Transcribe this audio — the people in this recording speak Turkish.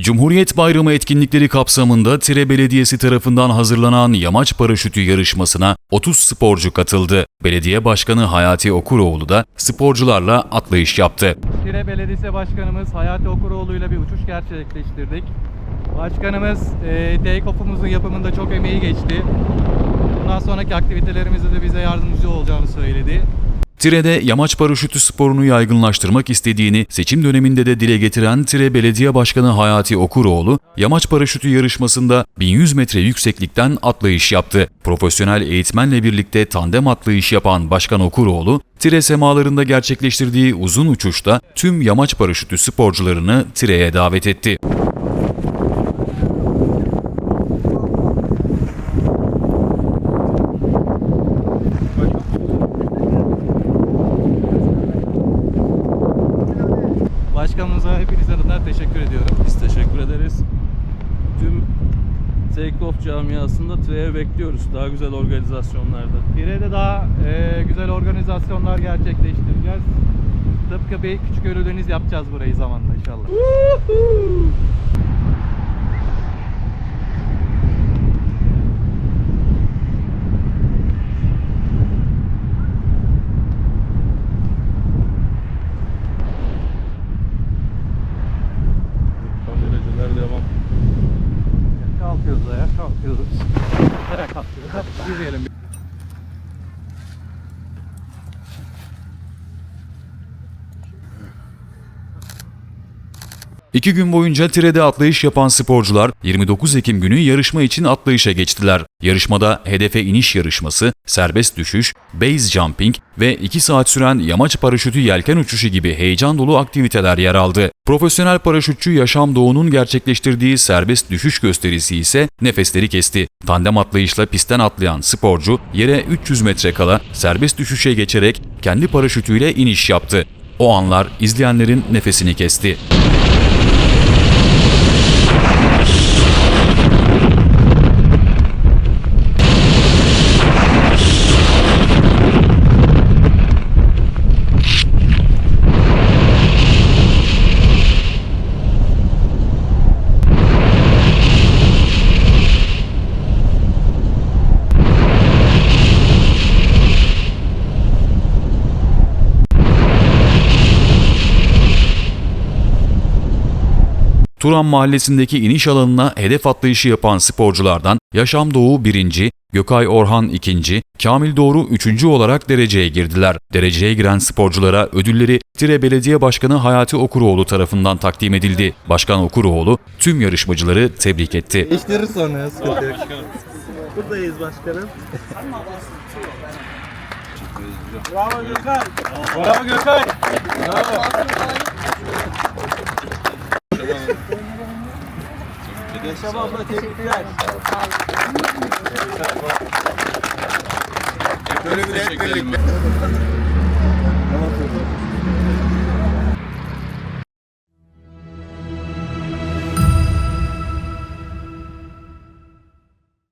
Cumhuriyet Bayramı etkinlikleri kapsamında Tire Belediyesi tarafından hazırlanan yamaç paraşütü yarışmasına 30 sporcu katıldı. Belediye Başkanı Hayati Okuroğlu da sporcularla atlayış yaptı. Tire Belediyesi Başkanımız Hayati Okuroğlu ile bir uçuş gerçekleştirdik. Başkanımız e, take-off'umuzun yapımında çok emeği geçti. Bundan sonraki aktivitelerimizde de bize yardımcı olacağını söyledi. Tire'de yamaç paraşütü sporunu yaygınlaştırmak istediğini seçim döneminde de dile getiren Tire Belediye Başkanı Hayati Okuroğlu, yamaç paraşütü yarışmasında 1100 metre yükseklikten atlayış yaptı. Profesyonel eğitmenle birlikte tandem atlayış yapan Başkan Okuroğlu, Tire semalarında gerçekleştirdiği uzun uçuşta tüm yamaç paraşütü sporcularını Tire'ye davet etti. Başkanımıza hepiniz adına teşekkür ediyorum. Biz teşekkür ederiz. Tüm Take-Off camiasında Tre'ye bekliyoruz. Daha güzel organizasyonlarda. Tire'de daha e, güzel organizasyonlar gerçekleştireceğiz. Tıpkı bir küçük ölüdeniz yapacağız burayı zamanla inşallah. Ayağa, kalkıyoruz. Ayağa kalkıyoruz. Yürüyelim. İki gün boyunca Tire'de atlayış yapan sporcular 29 Ekim günü yarışma için atlayışa geçtiler. Yarışmada hedefe iniş yarışması, serbest düşüş, base jumping ve 2 saat süren yamaç paraşütü yelken uçuşu gibi heyecan dolu aktiviteler yer aldı. Profesyonel paraşütçü Yaşam Doğu'nun gerçekleştirdiği serbest düşüş gösterisi ise nefesleri kesti. Tandem atlayışla pistten atlayan sporcu yere 300 metre kala serbest düşüşe geçerek kendi paraşütüyle iniş yaptı. O anlar izleyenlerin nefesini kesti. Turan Mahallesi'ndeki iniş alanına hedef atlayışı yapan sporculardan Yaşam Doğu 1. Gökay Orhan 2. Kamil Doğru 3. olarak dereceye girdiler. Dereceye giren sporculara ödülleri Tire Belediye Başkanı Hayati Okuroğlu tarafından takdim edildi. Başkan Okuroğlu tüm yarışmacıları tebrik etti. Değiştirir sonra sıkıntı yok. Buradayız başkanım. Bravo Gökay. Bravo Gökay. Yaşam abla tebrikler. Böyle bir hep birlikte.